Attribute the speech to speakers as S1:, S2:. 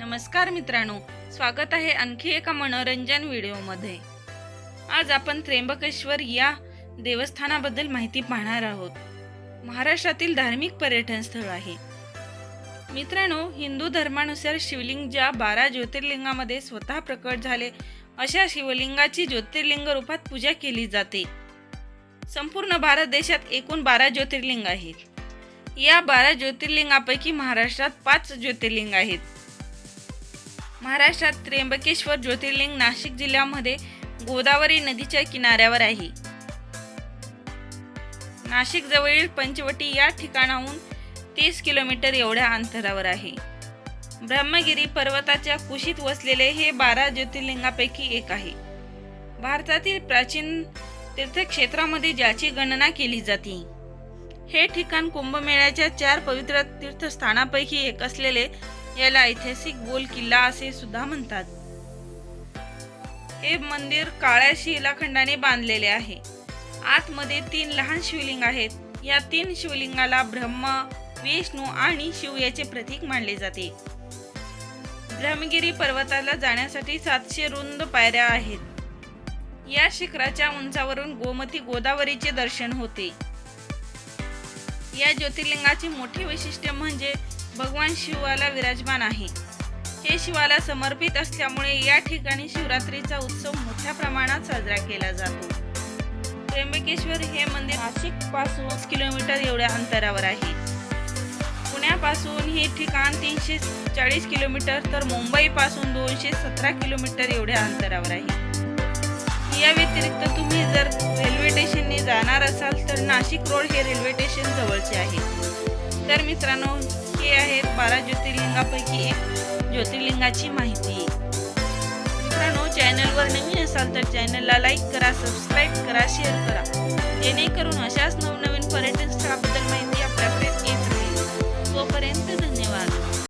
S1: नमस्कार मित्रांनो स्वागत आहे आणखी एका मनोरंजन व्हिडिओमध्ये. आज आपण त्र्यंबकेश्वर या देवस्थानाबद्दल माहिती पाहणार आहोत. महाराष्ट्रातील धार्मिक पर्यटन स्थळ आहे. मित्रांनो हिंदू धर्मानुसार शिवलिंग ज्या बारा ज्योतिर्लिंगामध्ये स्वतः प्रकट झाले अशा शिवलिंगाची ज्योतिर्लिंग रूपात पूजा केली जाते. संपूर्ण भारत देशात एकूण बारा ज्योतिर्लिंग आहेत. या बारा ज्योतिर्लिंगापैकी महाराष्ट्रात पाच ज्योतिर्लिंग आहेत. महाराष्ट्रात त्र्यंबकेश्वर ज्योतिर्लिंग नाशिक जिल्ह्यामध्ये गोदावरी नदीच्या किनाऱ्यावर आहे. नाशिक जवळील पंचवटी या ठिकाणाहून तीस किलोमीटर एवढ्या अंतरावर आहे. ब्रह्मगिरी पर्वताच्या कुशीत वसलेले हे बारा ज्योतिर्लिंगापैकी एक आहे. भारतातील प्राचीन तीर्थक्षेत्रामध्ये ज्याची गणना केली जाते हे ठिकाण कुंभमेळ्याच्या चार पवित्र तीर्थस्थानापैकी एक असलेले याला ऐतिहासिक गोल किल्ला असे सुद्धा म्हणतात. हे मंदिर काळ्या शिलाखंडाने बांधलेले आहे. आतमध्ये तीन लहान शिवलिंग आहेत. या तीन शिवलिंगाला ब्रह्मा विष्णू आणि शिव याचे प्रतीक मानले जाते. ब्रह्मगिरी पर्वताला जाण्यासाठी सातशे रुंद पायऱ्या आहेत. या शिखराच्या उंचावरून गोमती गोदावरीचे दर्शन होते. या ज्योतिर्लिंगाचे मोठे वैशिष्ट्य म्हणजे भगवान शिवाला विराजमान आहे. हे शिवाला समर्पित असल्यामुळे या ठिकाणी शिवरात्रीचा उत्सव मोठ्या प्रमाणात साजरा केला जातो. त्र्यंबकेश्वर हे मंदिर नाशिकपासून किलोमीटर एवढ्या अंतरावर आहे. पुण्यापासून हे ठिकाण तीनशे चाळीस किलोमीटर तर मुंबईपासून दोनशे सतरा किलोमीटर एवढ्या अंतरावर आहे. या व्यतिरिक्त तुम्ही जर रेल्वे स्टेशनने जाणार असाल तर नाशिक रोड हे रेल्वे स्टेशन जवळचे आहे. तर मित्रांनो हे आहेत बारा ज्योतिर्लिंगापैकी एक. ज्योतिर्लिंगाची माहिती. मित्रांनो चॅनलवर नवीन असाल तर चॅनलला लाईक करा सबस्क्राईब करा शेअर करा. जेणेकरून अशाच नवनवीन